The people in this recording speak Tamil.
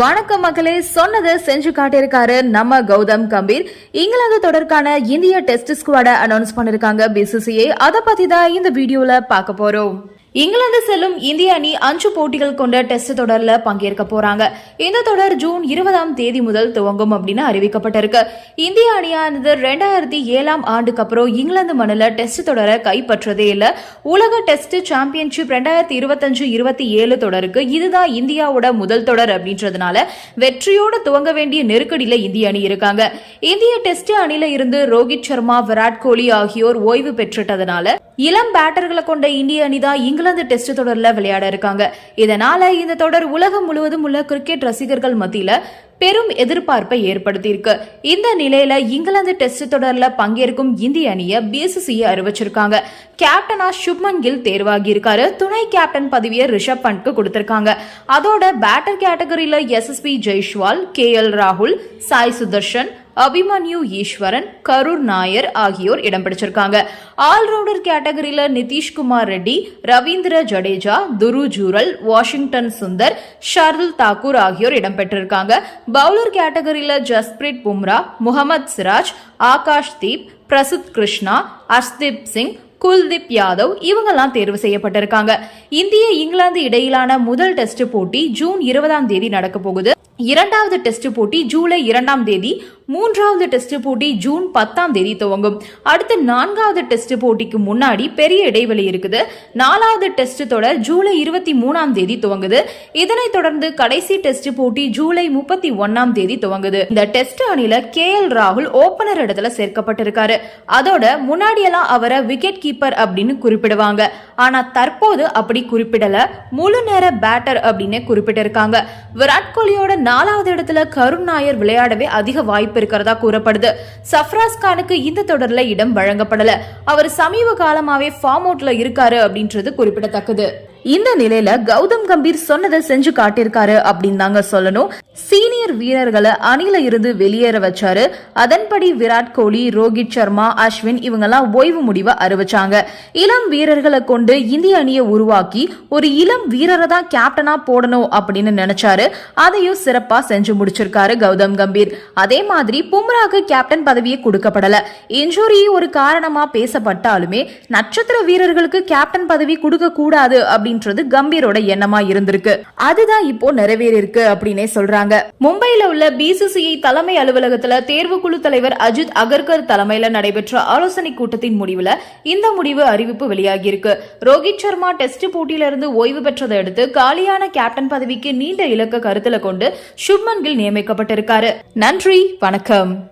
வணக்கம் மக்களே சொன்னதை செஞ்சு காட்டியிருக்காரு நம்ம கௌதம் கம்பீர். இங்கிலாந்து தொடர்கான இந்திய டெஸ்ட் ஸ்குவாட அனௌன்ஸ் பண்ணிருக்காங்க பிசிசிஐ அதை பத்தி தான் இந்த வீடியோல பார்க்க போறோம். இங்கிலாந்து செல்லும் இந்திய அணி அஞ்சு போட்டிகள் கொண்ட டெஸ்ட் தொடர்ல பங்கேற்க போறாங்க. இந்த தொடர் ஜூன் இருபதாம் தேதி முதல் துவங்கும் அப்படின்னு அறிவிக்கப்பட்டிருக்கு. இந்திய அணியானது ரெண்டாயிரத்தி ஏழாம் ஆண்டுக்கு அப்புறம் இங்கிலாந்து மண்ணில் டெஸ்ட் தொடரை கைப்பற்றதே இல்லை. உலக டெஸ்ட் சாம்பியன்ஷிப் ரெண்டாயிரத்தி இருபத்தஞ்சு இருபத்தி ஏழு தொடருக்கு இதுதான் இந்தியாவோட முதல் தொடர் அப்படின்றதுனால வெற்றியோட துவங்க வேண்டிய நெருக்கடியில இந்திய அணி இருக்காங்க. இந்திய டெஸ்ட் அணியில இருந்து ரோஹித் சர்மா விராட் கோலி ஆகியோர் ஓய்வு பெற்றுட்டதுனால இளம் பேட்டர்களை கொண்ட இந்திய அணி தான் இங்கிலாந்து டெஸ்ட் தொடர்ல விளையாட இருக்காங்க. இதனால இந்த தொடர் உலகம் முழுவதும் உள்ள கிரிக்கெட் ரசிகர்கள் மத்தியில பெரும் எதிர்பார்ப்பை ஏற்படுத்தியிருக்கு. இந்த நிலையில இங்கிலாந்து டெஸ்ட் தொடர்ல பங்கேற்கும் இந்திய அணியை பிசிசிஐ அறிவிச்சிருக்காங்க. கேப்டனா சுப்மன் கில் தேர்வாகி இருக்காரு துணை கேப்டன் பதவியை ரிஷப் பண்ட்க்கு கொடுத்திருக்காங்க. அதோட பேட்டர் கேட்டகரியில எஸ்எஸ்பி ஜெய்ஷ்வால் கே எல் ராகுல் சாய் சுதர்ஷன் அபிமன்யு ஈஸ்வரன் கரூர் நாயர் ஆகியோர் இடம் பிடிச்சிருக்காங்க. ஆல்ரவுண்டர் கேட்டகரியில நிதிஷ்குமார் ரெட்டி ரவீந்திர ஜடேஜா துரு ஜூரல் வாஷிங்டன் சுந்தர் ஷர்துல் தாக்கூர் ஆகியோர் இடம்பெற்றிருக்காங்க பவுலர் கேட்டகரியில ஜஸ்பிரீத் பும்ரா முகமது சிராஜ் ஆகாஷ் தீப் பிரசுத் கிருஷ்ணா அர்ஷ்தீப் சிங் குல்தீப் யாதவ் இவங்கெல்லாம் தேர்வு செய்யப்பட்டிருக்காங்க. இந்திய இங்கிலாந்து இடையிலான முதல் டெஸ்ட் போட்டி ஜூன் இருபதாம் தேதி நடக்க போகுது. இரண்டாவது டெஸ்ட் போட்டி ஜூலை இரண்டாம் தேதி மூன்றாவது டெஸ்ட் போட்டி ஜூன் பத்தாம் தேதி துவங்கும். அடுத்து நான்காவது டெஸ்ட் போட்டிக்கு முன்னாடி பெரிய இடைவெளி இருக்குது. நாலாவது டெஸ்ட் தொடர் ஜூலை இருபத்தி மூணாம் தேதி துவங்குது. இதனைத் தொடர்ந்து கடைசி டெஸ்ட் போட்டி ஜூலை முப்பத்தி ஒன்னாம் தேதி துவங்குது. இந்த டெஸ்ட் அணில கே எல் ராகுல் ஓபனர் இடத்துல சேர்க்கப்பட்டிருக்காரு. அதோட முன்னாடியெல்லாம் அவரை விக்கெட் கீப்பர் கீப்பர் அப்படின்னு குறிப்பிடுவாங்க. ஆனால் தற்போது அப்படி குறிப்பிடல. முழு நேர பேட்டர் அப்படின்னு குறிப்பிட்டிருக்காங்க. விராட் கோலியோட நாலாவது இடத்துல கருண் நாயர் விளையாடவே அதிக வாய்ப்பு இருக்கிறதா கூறப்படுது. சஃப்ராஸ் கானுக்கு இந்த தொடரில் இடம் வழங்கப்படல. அவர் சமீப காலமாகவே ஃபார்ம் அவுட்ல இருக்காரு அப்படின்றது குறிப்பிடத்தக்கது. இந்த நிலையில கௌதம் கம்பீர் சொன்னதை செஞ்சு காட்டியிருக்காரு அப்படின்னு தாங்க சொல்லணும். சீனியர் வீரர்களை அணில இருந்து வெளியேற வச்சாரு. அதன்படி விராட் கோலி ரோஹித் சர்மா அஸ்வின் இவங்கெல்லாம் ஓய்வு முடிவை அறிவிச்சாங்க. இளம் வீரர்களை கொண்டு இந்திய அணியை உருவாக்கி ஒரு இளம் வீரரை தான் கேப்டனா போடணும் அப்படின்னு நினைச்சாரு. அதையும் சிறப்பா செஞ்சு முடிச்சிருக்காரு கௌதம் கம்பீர். அதே மாதிரி பும்ராக்கு கேப்டன் பதவியை கொடுக்கப்படல. இன்ஜுரி ஒரு காரணமா பேசப்பட்டாலுமே நட்சத்திர வீரர்களுக்கு கேப்டன் பதவி கொடுக்க கூடாது அப்படின்றது கம்பீரோட எண்ணமா இருந்திருக்கு. அதுதான் இப்போ நிறைவேறிருக்கு அப்படின்னே சொல்றாங்க. மும்பையில உள்ள பிசிசிஐ தலைமை அலுவலகத்துல தேர்வுக்குழு தலைவர் அஜித் அகர்கர் தலைமையில நடைபெற்ற ஆலோசனை கூட்டத்தின் முடிவுல இந்த முடிவு அறிவிப்பு வெளியாகியிருக்கு. ரோஹித் சர்மா டெஸ்ட் போட்டியிலிருந்து ஓய்வு பெற்றதை அடுத்து காலியான கேப்டன் பதவிக்கு நீண்ட இலக்க கருத்துல கொண்டு சுப்மன் கில் நியமிக்கப்பட்டிருக்காரு. நன்றி வணக்கம்.